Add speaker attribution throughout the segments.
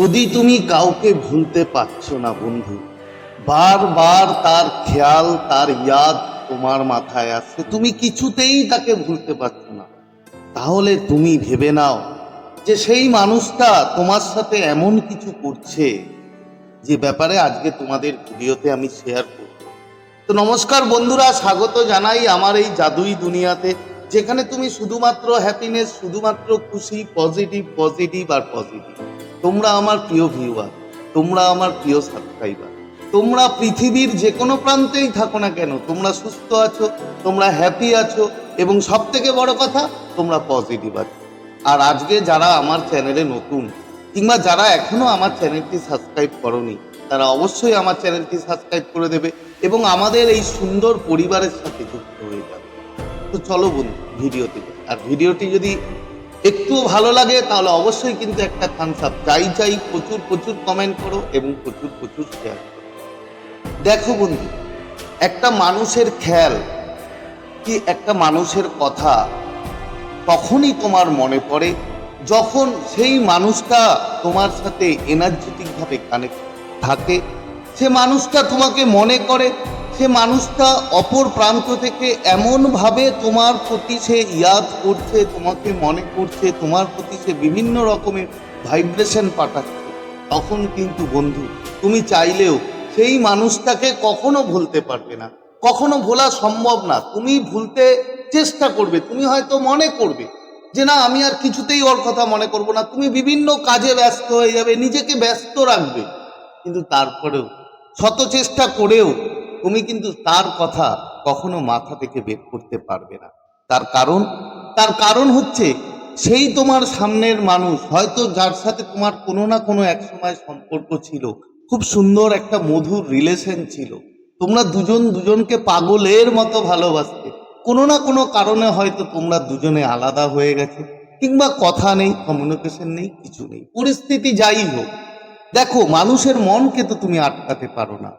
Speaker 1: যদি তুমি কাউকে ভুলতে পারছ না, বন্ধু, বারবার তার খেয়াল, তার ইয়াদ তোমার মাথায় আসছে, তুমি কিছুতেই তাকে ভুলতে পারছ না। তাহলে তুমি ভেবে নাও যে সেই মানুষটা তোমার সাথে এমন কিছু করছে যে ব্যাপারে আজকে তোমাদের ভিডিওতে আমি শেয়ার করব। তো নমস্কার বন্ধুরা, স্বাগত জানাই আমার এই জাদুই দুনিয়াতে, যেখানে তুমি শুধুমাত্র হ্যাপিনেস শুধুমাত্র খুশি পজিটিভ পজিটিভ আর পজিটিভ তোমরা আমার প্রিয় ভিউয়ার তোমরা আমার প্রিয় সাবস্ক্রাইবার তোমরা পৃথিবীর যে কোনো প্রান্তেই থাকো না কেন, তোমরা সুস্থ আছো, তোমরা হ্যাপি আছো এবং সব থেকে বড় কথা, তোমরা পজিটিভ আছো। আর আজকে যারা আমার চ্যানেলে নতুন কিংবা যারা এখনও আমার চ্যানেলটি সাবস্ক্রাইব করনি, তারা অবশ্যই আমার চ্যানেলটি সাবস্ক্রাইব করে দেবে এবং আমাদের এই সুন্দর পরিবারের সাথে যুক্ত হয়ে যাবে। তো চলো বন্ধু, ভিডিওতে আর ভিডিওটি যদি একটু ভালো লাগে, তাহলে অবশ্যই কিন্তু একটা থামস আপ চাই চাই প্রচুর প্রচুর কমেন্ট করো এবং প্রচুর প্রচুর শেয়ার করো। দেখো বন্ধু, একটা মানুষের খেয়াল কি? একটা মানুষের কথা তখনই তোমার মনে পড়ে যখন সেই মানুষটা তোমার সাথে এনার্জেটিকভাবে কানেক্ট থাকে। সে মানুষটা তোমাকে মনে করে সে মানুষটা অপর প্রান্ত থেকে এমনভাবে তোমার প্রতি সে ইয়াদ করছে, তোমাকে মনে করছে, তোমার প্রতি সে বিভিন্ন রকমের ভাইব্রেশন পাঠাচ্ছে। তখন কিন্তু বন্ধু, তুমি চাইলেও সেই মানুষটাকে কখনো ভুলতে পারবে না। কখনো ভোলা সম্ভব না। তুমি ভুলতে চেষ্টা করবে, তুমি হয়তো মনে করবে যে, না, আমি আর কিছুতেই ওর কথা মনে করব না। তুমি বিভিন্ন কাজে ব্যস্ত হয়ে যাবে, নিজেকে ব্যস্ত রাখবে। কিন্তু তারপরেও, শত চেষ্টা করেও তুমি কিন্তু তার কথা কখনো মাথা থেকে বের করতে পারবে না। তার কারণ তার কারণ হচ্ছে সেই তোমার সামনের মানুষ, হয়তো যার সাথে তোমার কোনো না কোনো এক সময় সম্পর্ক ছিল, খুব সুন্দর একটা মধুর রিলেশন ছিল। তোমরা দুজন দুজনকে পাগলের মতো ভালোবাসতে। কোনো না কোনো কারণে হয়তো তোমরা দুজনে আলাদা হয়ে গেছে, কিংবা কথা নেই কমিউনিকেশন নেই, কিছু নেই। পরিস্থিতি যাই হোক। দেখো, মানুষের মনকে তো তুমি আটকাতে পারো না।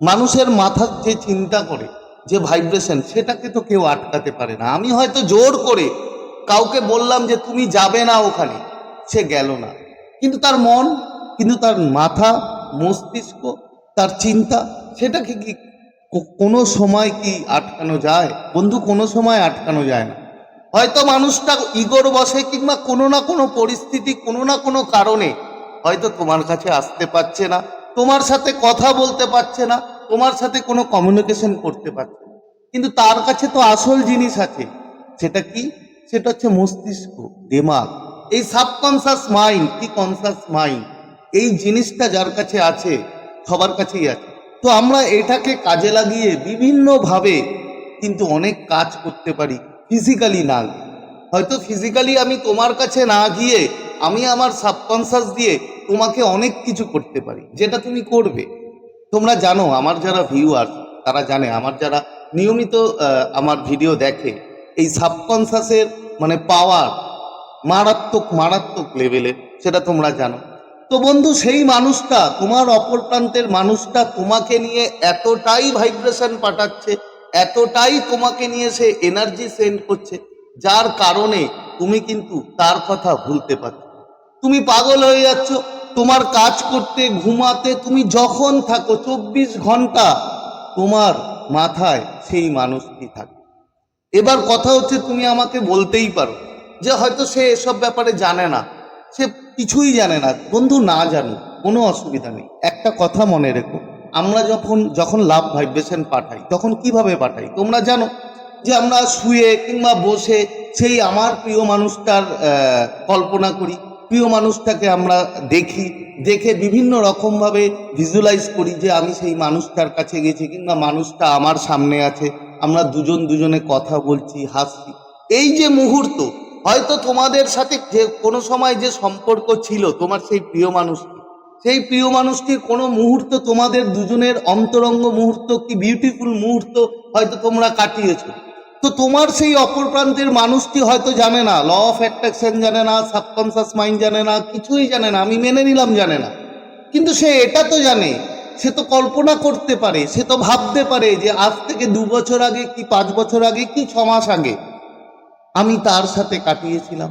Speaker 1: মানুষের মাথার যে চিন্তা করে, যে ভাইব্রেশন সেটাকে তো কেউ আটকাতে পারে না। আমি হয়তো জোর করে কাউকে বললাম যে, তুমি যাবে না ওখানে। সে গেল না। কিন্তু তার মন, কিন্তু তার মাথা, মস্তিষ্ক, তার চিন্তা, সেটাকে কি, কোনো সময় কি আটকানো যায়? বন্ধু, কোনো সময় আটকানো যায় না। হয়তো মানুষটা ইগোর বসে কিংবা কোনো না কোনো পরিস্থিতি, কোনো না কোনো কারণে হয়তো তোমার কাছে আসতে পারছে না। তোমার সাথে কথা বলতে পারছে না, তোমার সাথে কোনো কমিউনিকেশন করতে পারছে না। কিন্তু তার কাছে তো আসল জিনিস আছে, সেটা কি? সেটা হচ্ছে মস্তিষ্ক, দিমাগ। এই সাবকনসাস মাইন্ড কি কনসাস মাইন্ড এই জিনিসটা যার কাছে আছে, সবার কাছেই আছে। তো আমরা এটাকে কাজে লাগিয়ে বিভিন্নভাবে কিন্তু অনেক কাজ করতে পারি ফিজিক্যালি না হয়তো ফিজিক্যালি আমি তোমার কাছে না গিয়ে, আমি আমার সাবকনসাস দিয়ে তোমাকে অনেক কিছু করতে পারি, যেটা তুমি করবে। তোমরা জানো, আমার যারা ভিউয়ার তারা জানে, আমার যারা নিয়মিত আমার ভিডিও দেখে, এই সাবকনসাসের মানে পাওয়ার মারাত্মক মারাত্মক লেভেলের সেটা তোমরা জানো। তো বন্ধু, সেই মানুষটা, তোমার অপর প্রান্তের মানুষটা তোমাকে নিয়ে এতটাই ভাইব্রেশন পাঠাচ্ছে, এতটাই তোমাকে নিয়ে সে এনার্জি সেন্ড করছে, যার কারণে তুমি কিন্তু তার কথা ভুলতে পারছ। তুমি পাগল হয়ে যাচ্ছ তোমার কাজ করতে, ঘুমাতে, তুমি যখন থাকো, চব্বিশ ঘণ্টা তোমার মাথায় সেই মানুষটি থাকে এবার কথা হচ্ছে তুমি আমাকে বলতেই পারো যে হয়তো সে এসব ব্যাপারে জানে না। সে কিছুই জানে না। বন্ধু, না জানো। কোনো অসুবিধা নেই। একটা কথা মনে রেখো। আমরা যখন যখন লাভ ভাইব্রেশন পাঠাই, তখন কীভাবে পাঠাই? তোমরা জানো যে আমরা শুয়ে কিংবা বসে সেই আমার প্রিয় মানুষটার কল্পনা করি। প্রিয় মানুষটাকে আমরা দেখি, দেখে বিভিন্ন রকমভাবে ভিজুয়ালাইজ করি যে আমি সেই মানুষটার কাছে গেছি কিংবা মানুষটা আমার সামনে আছে, আমরা দুজন দুজনে কথা বলছি, হাসছি। এই যে মুহূর্ত, হয়তো তোমাদের সাথে যে কোনো সময় যে সম্পর্ক ছিল তোমার সেই প্রিয় মানুষটি সেই প্রিয় মানুষটির কোনো মুহূর্ত তোমাদের দুজনের অন্তরঙ্গ মুহূর্ত কি বিউটিফুল মুহূর্ত হয়তো তোমরা কাটিয়েছো? তো তোমার সেই অপর প্রান্তের মানুষটি হয়তো জানে না। ল অফ অ্যাট্রাকশন জানে না সাবকনসাস মাইন্ড জানে না, কিছুই জানে না, আমি মেনে নিলাম জানে না। কিন্তু সে এটা তো জানে, সে তো কল্পনা করতে পারে, সে তো ভাবতে পারে যে আজ থেকে দু বছর আগে কি পাঁচ বছর আগে কি ছ মাস আগে আমি তার সাথে কাটিয়েছিলাম।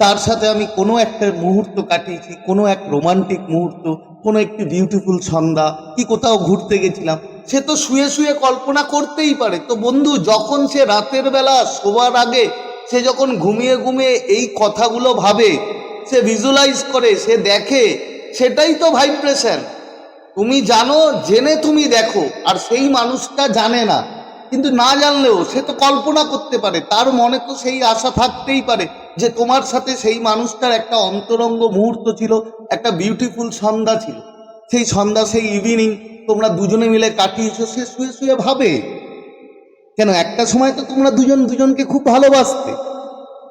Speaker 1: তার সাথে আমি কোনো একটা মুহূর্ত কাটিয়েছি, কোনো এক রোমান্টিক মুহূর্ত, কোনো একটি বিউটিফুল সন্ধ্যা, কি কোথাও ঘুরতে গেছিলাম। সে তো শুয়ে শুয়ে কল্পনা করতেই পারে। তো বন্ধু, যখন সে রাতের বেলা শোবার আগে সে যখন ঘুমিয়ে ঘুমিয়ে এই কথাগুলো ভাবে, সে ভিজুয়ালাইজ করে, সে দেখে, সেটাই তো ভাইব্রেশন তুমি জানো, জেনে তুমি দেখো, আর সেই মানুষটা জানে না। কিন্তু না জানলেও সে তো কল্পনা করতে পারে, তার মনে তো সেই আশা থাকতেই পারে যে তোমার সাথে সেই মানুষটার একটা অন্তরঙ্গ মুহূর্ত ছিল, একটা বিউটিফুল সন্ধ্যা ছিল। সেই সন্ধ্যা, সেই ইভিনিং তোমরা দুজনে মিলে কাটিয়েছো, সে শুয়ে শুয়ে ভাবে। কেন একটা সময় তো তোমরা দুজন দুজনকে খুব ভালোবাসতে।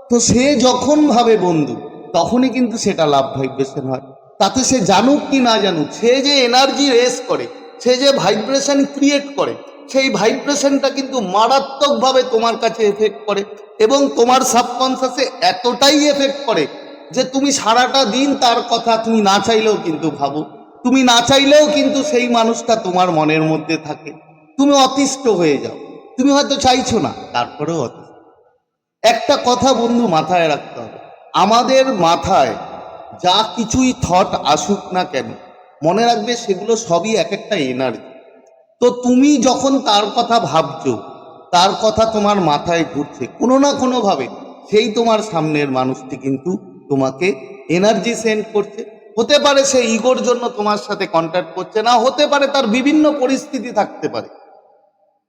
Speaker 1: তো সে যখন ভাবে বন্ধু, তখনই কিন্তু সেটা লাভ ভাইব্রেশন হয়। তাতে সে জানুক কি না জানুক, সে যে এনার্জি রেস করে, সে যে ভাইব্রেশন ক্রিয়েট করে, সেই ভাইব্রেশনটা কিন্তু মারাত্মকভাবে তোমার কাছে এফেক্ট করে এবং তোমার সাবকনসাসে এতটাই এফেক্ট করে যে তুমি সারাটা দিন তার কথা তুমি না চাইলেও কিন্তু ভাবো। তুমি না চাইলেও কিন্তু সেই মানুষটা তোমার মনের মধ্যে থাকে। তুমি অতিষ্ঠ হয়ে যাও। তুমি হয়তো চাইছো না, তারপরেও অতিষ্ঠ। একটা কথা বন্ধু মাথায় রাখতে হবে। আমাদের মাথায় যা কিছুই থট আসুক না কেন, মনে রাখবে সেগুলো সবই এক একটা এনার্জি তো তুমি যখন তার কথা ভাবছ, তার কথা তোমার মাথায় ঘুরছে, কোনো না কোনোভাবে সেই তোমার সামনের মানুষটি কিন্তু তোমাকে এনার্জি সেন্ড করছে। হতে পারে সে ইগোর জন্য তোমার সাথে কন্ট্যাক্ট করছে না, হতে পারে তার বিভিন্ন পরিস্থিতি থাকতে পারে।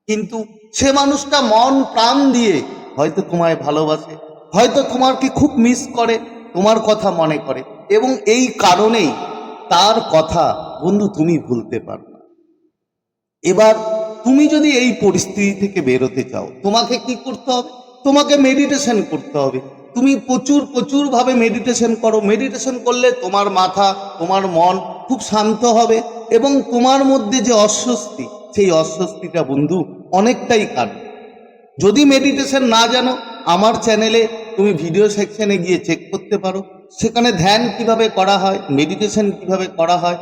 Speaker 1: কিন্তু সে মানুষটা মন প্রাণ দিয়ে হয়তো তোমায় ভালোবাসে, হয়তো তোমাকে খুব মিস করে, তোমার কথা মনে করে এবং এই কারণেই তার কথা বন্ধু তুমি ভুলতে পারো না। এবার তুমি যদি এই পরিস্থিতি থেকে বেরোতে চাও, তোমাকে কি করতে হবে? তোমাকে মেডিটেশন করতে হবে। তুমি প্রচুর প্রচুর ভাবে মেডিটেশন করো। মেডিটেশন করলে তোমার মাথা, তোমার মন খুব শান্ত হবে এবং তোমার মধ্যে যে অস্বস্তি, সেই অস্বস্তিটা বন্ধু অনেকটাই কাটবে। যদি মেডিটেশন না জানো, আমার চ্যানেলে তুমি ভিডিও সেকশনে গিয়ে চেক করতে পারো। সেখানে ধ্যান কীভাবে করা হয় মেডিটেশন কীভাবে করা হয়,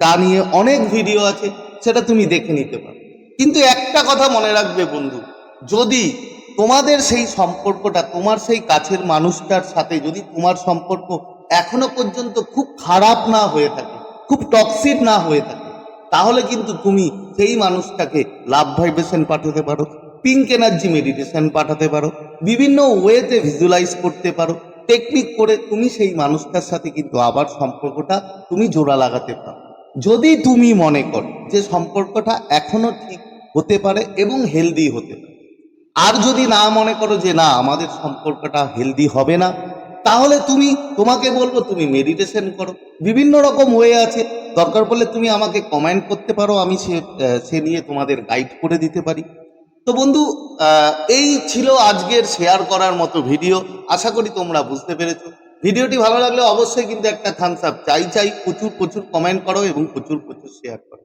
Speaker 1: তা নিয়ে অনেক ভিডিও আছে, সেটা তুমি দেখে নিতে পারো। কিন্তু একটা কথা মনে রাখবে বন্ধু, যদি তোমাদের সেই সম্পর্কটা, তোমার সেই কাছের মানুষটার সাথে যদি তোমার সম্পর্ক এখনও পর্যন্ত খুব খারাপ না হয়ে থাকে, খুব টক্সিক না হয়ে থাকে, তাহলে কিন্তু তুমি সেই মানুষটাকে লাভ ভাইব্রেশন পাঠাতে পারো পিঙ্ক এনার্জি মেডিটেশন পাঠাতে পারো, বিভিন্ন ওয়েতে ভিজুয়ালাইজ করতে পারো টেকনিক করে তুমি সেই মানুষটার সাথে কিন্তু আবার সম্পর্কটা তুমি জোড়া লাগাতে পারো। যদি তুমি মনে করো যে সম্পর্কটা এখনও ঠিক হতে পারে এবং হেলদি হতে পারে আর যদি না মনে করো যে না, আমাদের সম্পর্কটা হেলদি হবে না, তাহলে তুমি, তোমাকে বলব তুমি মেডিটেশন করো। বিভিন্ন রকম ওয়ে আছে। দরকার পড়লে তুমি আমাকে কমেন্ট করতে পারো, আমি সে সে নিয়ে তোমাদের গাইড করে দিতে পারি। তো বন্ধু এই ছিল আজকের শেয়ার করার মতো ভিডিও আশা করি তোমরা বুঝতে পেরেছ। ভিডিওটি ভালো লাগলে অবশ্যই কিন্তু একটা থামস আপ চাই চাই, প্রচুর প্রচুর কমেন্ট করো এবং প্রচুর প্রচুর শেয়ার করো।